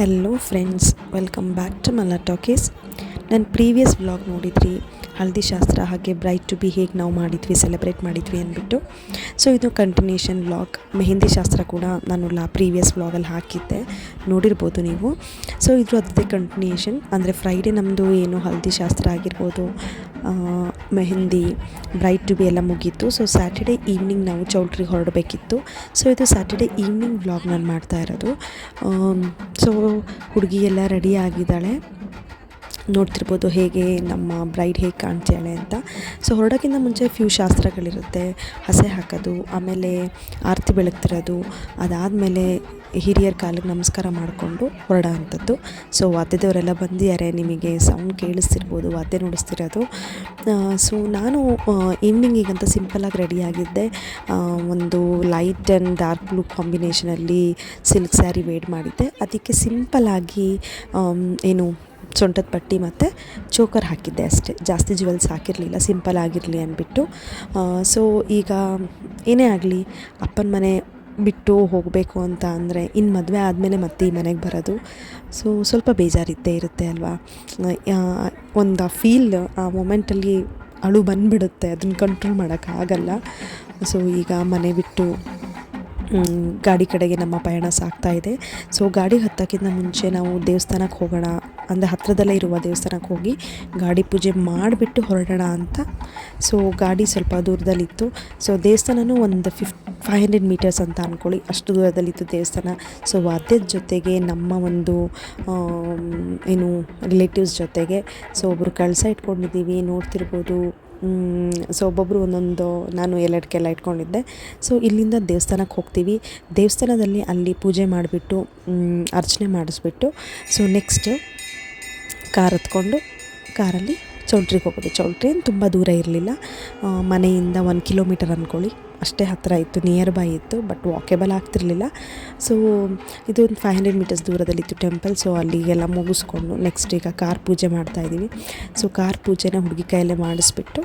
hello friends welcome back to mala ನನ್ನ previous vlog ನೋಡಿದ್ರಿ, ಹಳದಿ ಶಾಸ್ತ್ರ ಹಾಗೆ ಬ್ರೈಟ್ ಟು ಬಿ ಹೇಗೆ ನಾವು ಮಾಡಿದ್ವಿ ಸೆಲೆಬ್ರೇಟ್ ಮಾಡಿದ್ವಿ ಅಂದ್ಬಿಟ್ಟು. ಸೊ ಇದು ಕಂಟಿನ್ಯೂಷನ್ ವ್ಲಾಗ್ ಮೆಹಂದಿ ಶಾಸ್ತ್ರ ಕೂಡ ನಾನು ಲಾ ಪ್ರೀವಿಯಸ್ ವ್ಲಾಗಲ್ಲಿ ಹಾಕಿದ್ದೆ. ನೋಡಿರ್ಬೋದು ನೀವು. ಸೊ ಇದು ಅದೇ ಕಂಟಿನ್ಯೂಷನ್ ಅಂದರೆ ಫ್ರೈಡೇ ನಮ್ಮದು ಏನು ಹಳದಿ ಶಾಸ್ತ್ರ ಆಗಿರ್ಬೋದು ಮೆಹಂದಿ ಬ್ರೈಟ್ ಟು ಬಿ ಎಲ್ಲ ಮುಗೀತು. ಸೊ ಸ್ಯಾಟರ್ಡೆ ಈವ್ನಿಂಗ್ ನಾವು ಚೌಲ್ಟ್ರಿಗೆ ಹೊರಡಬೇಕಿತ್ತು. ಸೊ ಇದು ಸ್ಯಾಟರ್ಡೆ ಈವ್ನಿಂಗ್ ವ್ಲಾಗ್ ನಾನು ಮಾಡ್ತಾ ಇರೋದು. ಸೊ ಹುಡುಗಿ ಎಲ್ಲ ರೆಡಿ ಆಗಿದ್ದಾಳೆ. ನೋಡ್ತಿರ್ಬೋದು ಹೇಗೆ ನಮ್ಮ ಬ್ರೈಡ್ ಹೇಗೆ ಕಾಣ್ತಾಳೆ ಅಂತ. ಸೊ ಹೊರಡೋಕ್ಕಿಂತ ಮುಂಚೆ ಫ್ಯೂ ಶಾಸ್ತ್ರಗಳಿರುತ್ತೆ. ಹಸೆ ಹಾಕೋದು, ಆಮೇಲೆ ಆರತಿ ಬೆಳಗ್ತಿರೋದು, ಅದಾದಮೇಲೆ ಹಿರಿಯರ ಕಾಲಿಗೆ ನಮಸ್ಕಾರ ಮಾಡಿಕೊಂಡು ಹೊರಡೋ ಅಂಥದ್ದು ಸೊ ವಾದ್ಯದವರೆಲ್ಲ ಬಂದಿದ್ದಾರೆ, ನಿಮಗೆ ಸೌಂಡ್ ಕೇಳಿಸ್ತಿರ್ಬೋದು, ವಾದ್ಯ ನುಡಿಸ್ತಿರೋದು. ಸೊ ನಾನು ಈವ್ನಿಂಗಿಗಂತ ಸಿಂಪಲಾಗಿ ರೆಡಿಯಾಗಿದ್ದೆ ಒಂದು ಲೈಟ್ ಆ್ಯಂಡ್ ಡಾರ್ಕ್ ಬ್ಲೂ ಕಾಂಬಿನೇಷನಲ್ಲಿ ಸಿಲ್ಕ್ ಸ್ಯಾರಿ ವೇಡ್ ಮಾಡಿದ್ದೆ. ಅದಕ್ಕೆ ಸಿಂಪಲಾಗಿ ಏನು ಸೊಂಟದ ಪಟ್ಟಿ ಮತ್ತು ಚೋಕರ್ ಹಾಕಿದ್ದೆ ಅಷ್ಟೇ. ಜಾಸ್ತಿ ಜ್ಯುವೆಲ್ಸ್ ಹಾಕಿರಲಿಲ್ಲ, ಸಿಂಪಲ್ ಆಗಿರಲಿ ಅಂದ್ಬಿಟ್ಟು. ಸೊ ಈಗ ಏನೇ ಆಗಲಿ, ಅಪ್ಪನ ಮನೆ ಬಿಟ್ಟು ಹೋಗಬೇಕು ಅಂತ ಅಂದರೆ ಇನ್ನು ಮದುವೆ ಆದಮೇಲೆ ಮತ್ತೆ ಈ ಮನೆಗೆ ಬರೋದು. ಸೊ ಸ್ವಲ್ಪ ಬೇಜಾರಿದ್ದೇ ಇರುತ್ತೆ ಅಲ್ವಾ? ಒಂದು ಫೀಲ್ ಆ ಮೊಮೆಂಟಲ್ಲಿ ಅಳು ಬಂದುಬಿಡುತ್ತೆ, ಅದನ್ನು ಕಂಟ್ರೋಲ್ ಮಾಡೋಕ್ಕಾಗಲ್ಲ ಸೊ ಈಗ ಮನೆ ಬಿಟ್ಟು ಗಾಡಿ ಕಡೆಗೆ ನಮ್ಮ ಪಯಣ ಸಾಗ್ತಾ ಇದೆ. ಸೊ ಗಾಡಿ ಹತ್ತೋಕ್ಕಿಂತ ಮುಂಚೆ ನಾವು ದೇವಸ್ಥಾನಕ್ಕೆ ಹೋಗೋಣ. ಅಂದರೆ ಹತ್ತಿರದಲ್ಲೇ ಇರುವ ದೇವಸ್ಥಾನಕ್ಕೆ ಹೋಗಿ ಗಾಡಿ ಪೂಜೆ ಮಾಡಿಬಿಟ್ಟು ಹೊರಡೋಣ ಅಂತ. ಸೊ ಗಾಡಿ ಸ್ವಲ್ಪ ದೂರದಲ್ಲಿತ್ತು. ಸೊ ದೇವಸ್ಥಾನವೂ ಒಂದು ಫಿಫ್ ಫೈವ್ ಹಂಡ್ರೆಡ್ ಮೀಟರ್ಸ್ ಅಂತ ಅಂದ್ಕೊಳ್ಳಿ ಅಷ್ಟು ದೂರದಲ್ಲಿತ್ತು ದೇವಸ್ಥಾನ. ಸೊ ವಾದ್ಯದ ಜೊತೆಗೆ ನಮ್ಮ ಒಂದು ಏನು ರಿಲೇಟಿವ್ಸ್ ಜೊತೆಗೆ. ಸೊ ಒಬ್ಬರು ಕಳಸ ಇಟ್ಕೊಂಡಿದ್ದೀವಿ, ನೋಡ್ತಿರ್ಬೋದು. ಸೊ ಒಬ್ಬೊಬ್ಬರು ಒಂದೊಂದು ನಾನು ಎಲ್ಲಡ್ಕೆಲ್ಲ ಇಟ್ಕೊಂಡಿದ್ದೆ. ಸೊ ಇಲ್ಲಿಂದ ದೇವಸ್ಥಾನಕ್ಕೆ ಹೋಗ್ತೀವಿ. ದೇವಸ್ಥಾನದಲ್ಲಿ ಅಲ್ಲಿ ಪೂಜೆ ಮಾಡಿಬಿಟ್ಟು ಅರ್ಚನೆ ಮಾಡಿಸ್ಬಿಟ್ಟು, ಸೊ ನೆಕ್ಸ್ಟ್ ಕಾರ್ ಹತ್ಕೊಂಡು ಕಾರಲ್ಲಿ ಚೌಲ್ಟ್ರಿಗೆ ಹೋಗೋದು. ಚೌಲ್ಟ್ರಿ ಏನು ತುಂಬ ದೂರ ಇರಲಿಲ್ಲ. ಮನೆಯಿಂದ ಒಂದು ಕಿಲೋಮೀಟರ್ ಅಂದ್ಕೊಳ್ಳಿ. ಅಷ್ಟೇ ಹತ್ತಿರ ಇತ್ತು ನಿಯರ್ ಬೈ ಇತ್ತು ಬಟ್ ವಾಕೇಬಲ್ ಆಗ್ತಿರಲಿಲ್ಲ. ಸೊ ಇದು ಒಂದು ಫೈವ್ ಹಂಡ್ರೆಡ್ ಮೀಟರ್ಸ್ ದೂರದಲ್ಲಿತ್ತು ಟೆಂಪಲ್ ಸೊ ಅಲ್ಲಿಗೆಲ್ಲ ಮುಗಿಸ್ಕೊಂಡು ನೆಕ್ಸ್ಟ್ ಈಗ ಕಾರ್ ಪೂಜೆ ಮಾಡ್ತಾಯಿದ್ದೀವಿ ಸೊ ಕಾರ್ ಪೂಜೆನ ಹುಡುಗಿ ಕೈಯಲ್ಲೇ ಮಾಡಿಸ್ಬಿಟ್ಟು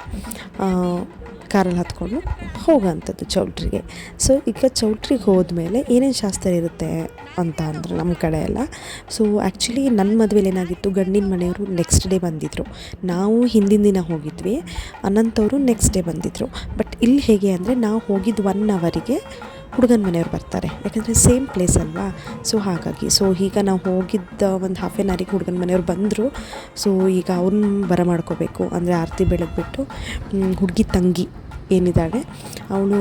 ಕಾರಲ್ಲಿ ಹತ್ಕೊಂಡು ಹೋಗೋವಂಥದ್ದು ಚೌಲ್ಟ್ರಿಗೆ. ಸೊ ಈಗ ಚೌಲ್ಟ್ರಿಗೆ ಹೋದ್ಮೇಲೆ ಏನೇನು ಶಾಸ್ತ್ರ ಇರುತ್ತೆ ಅಂತ ಅಂದ್ರೆ ನಮ್ಮ ಕಡೆ ಎಲ್ಲ. ಸೊ ಆ್ಯಕ್ಚುಲಿ ನನ್ನ ಮದುವೆಲಿ ಏನಾಗಿತ್ತು, ಗಂಡಿನ ಮನೆಯವರು ನೆಕ್ಸ್ಟ್ ಡೇ ಬಂದಿದ್ದರು ನಾವು ಹಿಂದಿನ ದಿನ ಹೋಗಿದ್ವಿ, ಅನಂತವರು ನೆಕ್ಸ್ಟ್ ಡೇ ಬಂದಿದ್ದರು ಬಟ್ ಇಲ್ಲಿ ಹೇಗೆ ಅಂದರೆ, ನಾವು ಹೋಗಿದ್ದು ಒನ್ ಅವರಿಗೆ ಹುಡುಗನ ಮನೆಯವ್ರು ಬರ್ತಾರೆ. ಯಾಕಂದರೆ ಸೇಮ್ ಪ್ಲೇಸ್ ಅಲ್ವಾ? ಸೊ ಹಾಗಾಗಿ ಸೊ ಈಗ ನಾವು ಹೋಗಿದ್ದ ಒಂದು ಹಾಫ್ ಆನ್ ಅವರಿಗೆ ಹುಡುಗನ ಮನೆಯವ್ರು ಬಂದರು. ಸೊ ಈಗ ಅವ್ರನ್ನ ಬರ ಮಾಡ್ಕೋಬೇಕು. ಅಂದರೆ ಆರತಿ ಬೆಳಗ್ಬಿಟ್ಟು ಹುಡುಗಿ ತಂಗಿ ಏನಿದ್ದಾಳೆ, ಅವಳು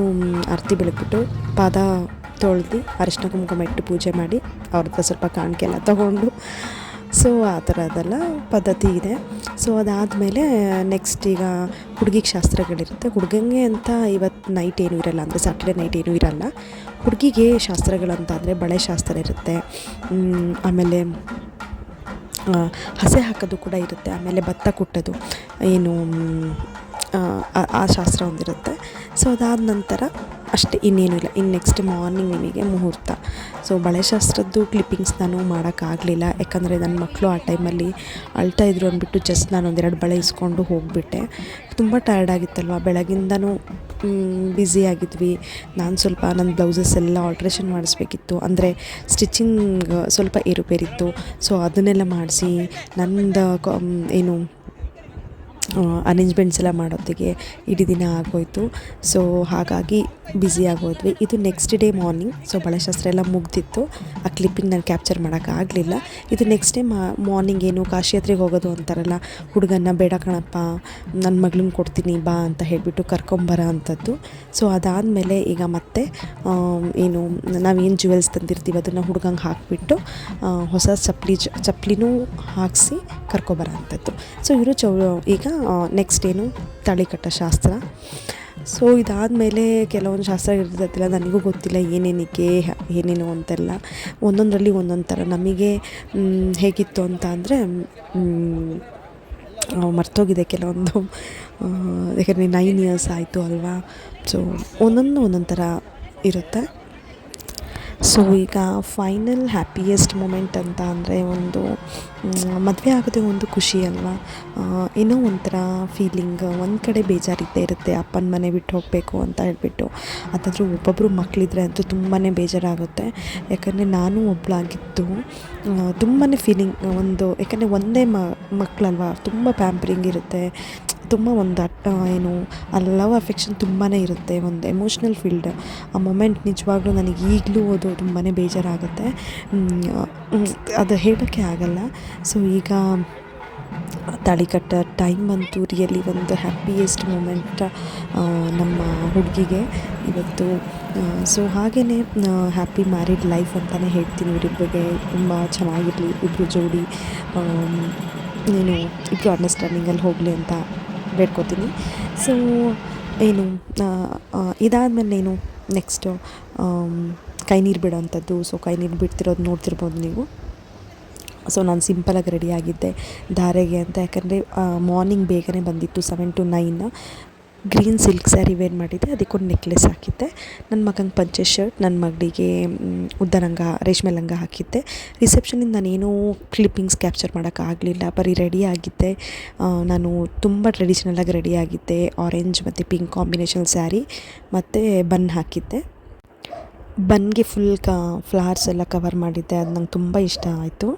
ಆರತಿ ಬೆಳಗ್ಬಿಟ್ಟು ಪಾದ ತೊಳೆದು ಅರಿಶಿನ ಕುಂಕುಮ ಇಟ್ಟು ಪೂಜೆ ಮಾಡಿ ಅವ್ರ ಹತ್ರ ಸ್ವಲ್ಪ ಕಾಣಿಕೆ ಎಲ್ಲ ತಗೊಂಡು ಸೊ ಆ ಥರದ್ದೆಲ್ಲ ಪದ್ಧತಿ ಇದೆ. ಸೊ ಅದಾದಮೇಲೆ ನೆಕ್ಸ್ಟ್ ಈಗ ಹುಡುಗಿಗೆ ಶಾಸ್ತ್ರಗಳಿರುತ್ತೆ. ಹುಡುಗಂಗೆ ಅಂತ ಇವತ್ತು ನೈಟ್ ಏನೂ ಇರಲ್ಲ, ಅಂದರೆ ಸ್ಯಾಟರ್ಡೆ ನೈಟ್ ಏನೂ ಇರಲ್ಲ. ಹುಡುಗಿಗೆ ಶಾಸ್ತ್ರಗಳಂತ ಅಂದರೆ ಬಳೆ ಶಾಸ್ತ್ರ ಇರುತ್ತೆ. ಆಮೇಲೆ ಹಸೆ ಹಾಕೋದು ಕೂಡ ಇರುತ್ತೆ. ಆಮೇಲೆ ಭತ್ತ ಕುಟ್ಟೋದು. ಏನು ಆ ಶಾಸ್ತ್ರ ಒಂದಿರುತ್ತೆ. ಸೊ ಅದಾದ ನಂತರ ಅಷ್ಟೇ ಇನ್ನೇನು ಇಲ್ಲ. ಇನ್ನು ನೆಕ್ಸ್ಟ್ ಮಾರ್ನಿಂಗ್ ನಿಮಗೆ ಮುಹೂರ್ತ. ಸೊ ಬಳೆ ಶಾಸ್ತ್ರದ್ದು ಕ್ಲಿಪ್ಪಿಂಗ್ಸ್ ನಾನು ಮಾಡೋಕ್ಕಾಗಲಿಲ್ಲ. ಯಾಕಂದರೆ ನನ್ನ ಮಕ್ಕಳು ಆ ಟೈಮಲ್ಲಿ ಅಳ್ತಾ ಇದ್ರು ಅಂದ್ಬಿಟ್ಟು ಜಸ್ಟ್ ನಾನು ಒಂದೆರಡು ಬಳೆ ಇಸ್ಕೊಂಡು ಹೋಗಿಬಿಟ್ಟೆ. ತುಂಬ ಟಯರ್ಡ್ ಆಗಿತ್ತಲ್ವ? ಬೆಳಗಿಂದನೂ ಬ್ಯುಸಿ ಆಗಿದ್ವಿ. ನಾನು ಸ್ವಲ್ಪ ನನ್ನ ಬ್ಲೌಸಸ್ ಎಲ್ಲ ಆಲ್ಟ್ರೇಷನ್ ಮಾಡಿಸ್ಬೇಕಿತ್ತು. ಅಂದರೆ ಸ್ಟಿಚಿಂಗ್ ಸ್ವಲ್ಪ ಏರುಪೇರಿತ್ತು. ಸೊ ಅದನ್ನೆಲ್ಲ ಮಾಡಿಸಿ, ನಂದು ಏನು ಅರೇಂಜ್ಮೆಂಟ್ಸ್ ಎಲ್ಲ ಮಾಡೋದಕ್ಕೆ ಇಡೀ ದಿನ ಆಗೋಯ್ತು. ಸೊ ಹಾಗಾಗಿ ಬ್ಯುಸಿ ಆಗೋದ್ವಿ. ಇದು ನೆಕ್ಸ್ಟ್ ಡೇ ಮಾರ್ನಿಂಗ್ ಸೊ ಬಳೆಶಾಸ್ತ್ರ ಎಲ್ಲ ಮುಗ್ದಿತ್ತು. ಆ ಕ್ಲಿಪ್ಪಿಂಗ್ ನಾನು ಕ್ಯಾಪ್ಚರ್ ಮಾಡೋಕ್ಕಾಗಲಿಲ್ಲ ಇದು ನೆಕ್ಸ್ಟ್ ಡೇ ಮಾರ್ನಿಂಗ್ ಏನು ಕಾಶಿಯಾತ್ರೆಗೆ ಹೋಗೋದು ಅಂತಾರಲ್ಲ, ಹುಡುಗನ್ನ ಬೇಡ ಕಣಪ್ಪ ನನ್ನ ಮಗಳನ್ನ ಕೊಡ್ತೀನಿ ಬಾ ಅಂತ ಹೇಳಿಬಿಟ್ಟು ಕರ್ಕೊಂಬರೋ ಅಂಥದ್ದು ಸೊ ಅದಾದಮೇಲೆ ಈಗ ಮತ್ತೆ ಏನು, ನಾವೇನು ಜುವೆಲ್ಸ್ ತಂದಿರ್ತೀವಿ ಅದನ್ನು ಹುಡುಗಂಗೆ ಹಾಕಿಬಿಟ್ಟು ಹೊಸ ಚಪ್ಪಲಿ ಚಪ್ಪಲಿನೂ ಹಾಕಿಸಿ ಕರ್ಕೊಬರೋ ಅಂಥದ್ದು ಸೊ ಇವರು ಚೌ, ಈಗ ನೆಕ್ಸ್ಟ್ ಏನು? ತಾಳಿ ಕಟ್ಟೋ ಶಾಸ್ತ್ರ. ಸೊ ಇದಾದಮೇಲೆ ಕೆಲವೊಂದು ಶಾಸ್ತ್ರ ಇರ್ತೈತಿಲ್ಲ, ನನಗೂ ಗೊತ್ತಿಲ್ಲ ಏನೇನಕ್ಕೆ, ಏನೇನು ಅಂತೆಲ್ಲ. ಒಂದೊಂದರಲ್ಲಿ ಒಂದೊಂದು ಥರ. ನಮಗೆ ಹೇಗಿತ್ತು ಅಂತ ಅಂದರೆ ಮರ್ತೋಗಿದೆ ಕೆಲವೊಂದು ಯಾಕಂದರೆ ನೈನ್ ಇಯರ್ಸ್ ಆಯಿತು ಅಲ್ವಾ? ಸೊ ಒಂದೊಂದು ಒಂದೊಂದು ಥರ ಇರುತ್ತೆ. ಸೊ ಈಗ ಫೈನಲ್ ಹ್ಯಾಪಿಯೆಸ್ಟ್ ಮೂಮೆಂಟ್ ಅಂತ ಅಂದರೆ ಒಂದು ಮದುವೆ ಆಗೋದೇ ಒಂದು ಖುಷಿ ಅಲ್ವಾ? ಏನೋ ಒಂಥರ ಫೀಲಿಂಗ್ ಒಂದು ಕಡೆ ಬೇಜಾರಿದ್ದೇ ಇರುತ್ತೆ, ಅಪ್ಪನ ಮನೆ ಬಿಟ್ಟು ಹೋಗಬೇಕು ಅಂತ ಹೇಳಿಬಿಟ್ಟು. ಅದಾದರೂ ಒಬ್ಬೊಬ್ಬರು ಮಕ್ಕಳಿದ್ರೆ ಅಂತೂ ತುಂಬಾ ಬೇಜಾರಾಗುತ್ತೆ. ಯಾಕಂದರೆ ನಾನು ಒಬ್ಬಳಾಗಿದ್ದು ತುಂಬಾ ಫೀಲಿಂಗ್ ಒಂದು, ಯಾಕಂದರೆ ಒಂದೇ ಮಕ್ಕಳಲ್ವ ತುಂಬ ಪ್ಯಾಂಪ್ರಿಂಗ್ ಇರುತ್ತೆ. ತುಂಬ ಒಂದು ಏನು, ಆ ಲವ್ ಅಫೆಕ್ಷನ್ ತುಂಬಾ ಇರುತ್ತೆ, ಒಂದು ಎಮೋಷ್ನಲ್ ಫೀಲ್ಡ್ ಆ ಮೊಮೆಂಟ್ ನಿಜವಾಗ್ಲೂ ನನಗೆ ಈಗಲೂ ಅದು ತುಂಬಾ ಬೇಜಾರಾಗುತ್ತೆ. ಅದು ಹೇಳೋಕ್ಕೆ ಆಗಲ್ಲ. ಸೊ ಈಗ ತಾಳಿ ಕಟ್ಟ ಟೈಮ್ ಅಂತೂ ರಿಯಲಿ ಒಂದು ಹ್ಯಾಪಿಯೆಸ್ಟ್ ಮೂಮೆಂಟ್ ನಮ್ಮ ಹುಡುಗಿಗೆ ಇವತ್ತು. ಸೊ ಹಾಗೆಯೇ ಹ್ಯಾಪಿ ಮ್ಯಾರಿಡ್ ಲೈಫ್ ಅಂತಲೇ ಹೇಳ್ತೀನಿ. ಇವರಿಬ್ಬರಿಗೆ ತುಂಬ ಚೆನ್ನಾಗಿರಲಿ ಇಬ್ಬರು ಜೋಡಿ ಏನು ಇಬ್ಬರು ಅಂಡರ್ಸ್ಟ್ಯಾಂಡಿಂಗಲ್ಲಿ ಹೋಗಲಿ ಅಂತ ಬೇಡ್ಕೋತೀನಿ. ಸೊ ಏನು ಇದಾದಮೇಲೆ ಏನು ನೆಕ್ಸ್ಟು ಕೈ ನೀರು ಬಿಡೋವಂಥದ್ದು ಸೊ ಕೈ ನೀರು ಬಿಡ್ತಿರೋದು ನೋಡ್ತಿರ್ಬೋದು ನೀವು. ಸೊ ನಾನು ಸಿಂಪಲಾಗಿ ರೆಡಿಯಾಗಿದ್ದೆ ಧಾರೆಗೆ ಅಂತ. ಯಾಕಂದರೆ ಮಾರ್ನಿಂಗ್ ಬೇಗನೆ ಬಂದಿತ್ತು seven to nine green silk sari wear ಮಾಡಿದ್ದೆ, ಅದಕ್ಕೊಂದು ನೆಕ್ಲೆಸ್ ಹಾಕಿದ್ದೆ. ನನ್ನ ಮಗಂಗೆ ಪಂಚೆ ಶರ್ಟ್ ನನ್ನ ಮಗಳಿಗೆ ಉದ್ದ ಲಂಗ ರೇಷ್ಮೆ ಲಂಗ ಹಾಕಿದ್ದೆ. ರಿಸೆಪ್ಷನಿಂದ ನಾನೇನೂ ಕ್ಲಿಪ್ಪಿಂಗ್ಸ್ ಕ್ಯಾಪ್ಚರ್ ಮಾಡೋಕ್ಕಾಗಲಿಲ್ಲ ಬರೀ ರೆಡಿ ಆಗಿದ್ದೆ. ನಾನು ತುಂಬ ಟ್ರೆಡಿಷ್ನಲಾಗಿ ರೆಡಿ ಆಗಿದ್ದೆ. ಆರೆಂಜ್ ಮತ್ತು ಪಿಂಕ್ ಕಾಂಬಿನೇಷನ್ ಸ್ಯಾರಿ, ಮತ್ತು ಬನ್ ಹಾಕಿದ್ದೆ. ಬನ್ಗೆ ಫುಲ್ ಕ ಫ್ಲವರ್ಸ್ ಎಲ್ಲ ಕವರ್ ಮಾಡಿದ್ದೆ. ಅದು ನಂಗೆ ತುಂಬ ಇಷ್ಟ ಆಯಿತು.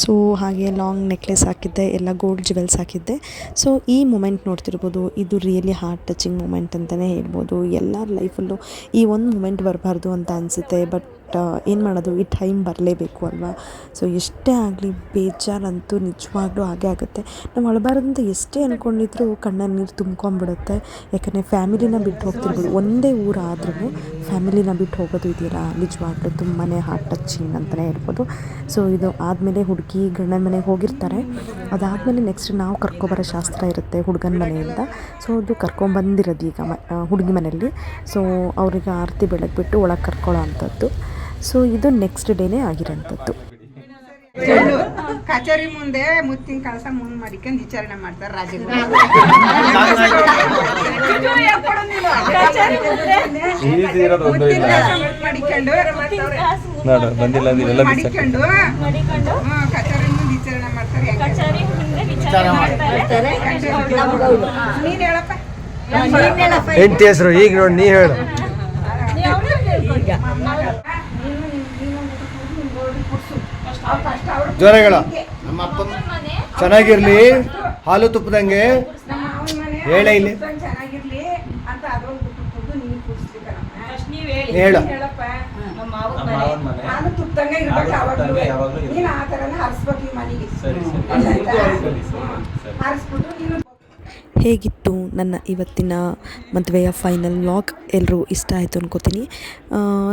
ಸೊ ಹಾಗೆ ಲಾಂಗ್ ನೆಕ್ಲೆಸ್ ಹಾಕಿದ್ದೆ, ಎಲ್ಲ ಗೋಲ್ಡ್ ಜ್ಯುವೆಲ್ಸ್ ಹಾಕಿದ್ದೆ. ಸೊ ಈ ಮೂಮೆಂಟ್ ನೋಡ್ತಿರ್ಬೋದು, ಇದು ರಿಯಲಿ ಹಾರ್ಟ್ ಟಚಿಂಗ್ ಮೂಮೆಂಟ್ ಅಂತಲೇ ಹೇಳ್ಬೋದು. ಎಲ್ಲರ ಲೈಫಲ್ಲೂ ಈ ಒಂದು ಮೂಮೆಂಟ್ ಬರಬಾರ್ದು ಅಂತ ಅನಿಸುತ್ತೆ ಬಟ್ ಏನು ಮಾಡೋದು? ಈ ಟೈಮ್ ಬರಲೇಬೇಕು ಅಲ್ವಾ? ಸೊ ಎಷ್ಟೇ ಆಗಲಿ ಬೇಜಾರಂತೂ ನಿಜವಾಗ್ಲೂ ಹಾಗೆ ಆಗುತ್ತೆ. ನಾವು ಅಳಬಾರ್ದು ಅಂತ ಎಷ್ಟೇ ಅಂದ್ಕೊಂಡಿದ್ರು ಕಣ್ಣಲ್ಲಿ ನೀರು ತುಂಬ್ಕೊಂಬಿಡುತ್ತೆ ಯಾಕಂದರೆ ಫ್ಯಾಮಿಲಿನ ಬಿಟ್ಟು ಹೋಗ್ತಿರ್ಬೋದು. ಒಂದೇ ಊರಾದ್ರೂ ಫ್ಯಾಮಿಲಿನ ಬಿಟ್ಟು ಹೋಗೋದು ಇದೆಯಲ್ಲ, ನಿಜವಾಗ್ಲೂ ತುಂಬಾ ಹಾರ್ಟ್ ಟಚಿಂಗ್ ಅಂತಲೇ ಹೇಳ್ಬೋದು. ಸೊ ಇದು ಆದಮೇಲೆ ಹುಡುಗಿ ಗಂಡನ ಮನೆಗೆ ಹೋಗಿರ್ತಾರೆ. ಅದಾದಮೇಲೆ ನೆಕ್ಸ್ಟ್ ನಾವು ಕರ್ಕೊಬರೋ ಶಾಸ್ತ್ರ ಇರುತ್ತೆ ಹುಡುಗನ ಮನೆಯಿಂದ ಸೊ ಅದು ಕರ್ಕೊಂಬಂದಿರೋದು ಈಗ ಮ ಹುಡುಗಿ ಮನೆಯಲ್ಲಿ. ಸೊ ಅವ್ರಿಗೆ ಆರತಿ ಬೆಳಗ್ಬಿಟ್ಟು ಒಳಗೆ ಕರ್ಕೊಳ್ಳೋ ಅಂಥದ್ದು. ಸೊ ಇದು ನೆಕ್ಸ್ಟ್ ಡೇನೇ ಆಗಿರೋಂಥದ್ದು. ಕಚೇರಿ ಮುಂದೆ ಮುತ್ತಿನ ಕಳಸ ಮುಂದೆ ಮಾಡಿಕೊಂಡು ವಿಚಾರಣೆ ಮಾಡ್ತಾರೆ ನೋಡು ಬಂದಿಲ್ಲ ಅಂದ್ರೆ ಮಾಡಿಕೊಂಡು ಕಚೇರಿ ಮುಂದೆ ವಿಚಾರಣೆ ಮಾಡ್ತಾರೆ ಕಚೇರಿ ಮುಂದೆ ವಿಚಾರ ಮಾಡ್ತಾರೆ? ನೀನ್ ಹೇಳಪ್ಪ. ಹೆಂಡತಿ ಹೆಸರು ಈಗ ನೋಡಿ ನೀ ಹೇಳು. ಜ್ವರ ಹೇಳ ನಮ್ಮ ಅಪ್ಪ ಚೆನ್ನಾಗಿರ್ಲಿ ಹಾಲು ತುಪ್ಪದಂಗೆ ಹೇಳೇ ಇಲ್ಲಿ. ಹೇಳ. ಹೇಗಿತ್ತು? ನನ್ನ ಇವತ್ತಿನ ಮದುವೆಯ ಫೈನಲ್ ವ್ಲಾಗ್ ಎಲ್ಲರೂ ಇಷ್ಟ ಆಯಿತು ಅನ್ಕೋತೀನಿ.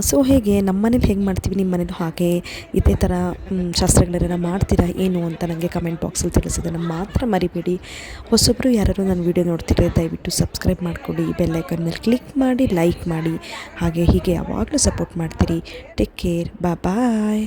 ಸೊ ಹೇಗೆ ನಮ್ಮ ಮನೇಲಿ ಹೇಗೆ ಮಾಡ್ತೀವಿ, ನಿಮ್ಮ ಮನೇಲಿ ಹಾಗೆ ಇದೇ ಥರ ಶಾಸ್ತ್ರಗಳೆಲ್ಲ ಮಾಡ್ತೀರಾ ಏನು ಅಂತ ನನಗೆ ಕಮೆಂಟ್ ಬಾಕ್ಸಲ್ಲಿ ತಿಳಿಸಿದ್ದನ್ನು ಮಾತ್ರ ಮರಿಬೇಡಿ. ಹೊಸೊಬ್ಬರು ಯಾರಾದರೂ ನನ್ನ ವೀಡಿಯೋ ನೋಡ್ತಿದ್ರೆ ದಯವಿಟ್ಟು ಸಬ್ಸ್ಕ್ರೈಬ್ ಮಾಡಿಕೊಡಿ ಬೆಲ್ಲೈಕನ್ ಮೇಲೆ ಕ್ಲಿಕ್ ಮಾಡಿ ಲೈಕ್ ಮಾಡಿ, ಹಾಗೆ ಹೀಗೆ ಯಾವಾಗಲೂ ಸಪೋರ್ಟ್ ಮಾಡ್ತೀರಿ. ಟೇಕ್ ಕೇರ್ ಬಾ ಬಾಯ್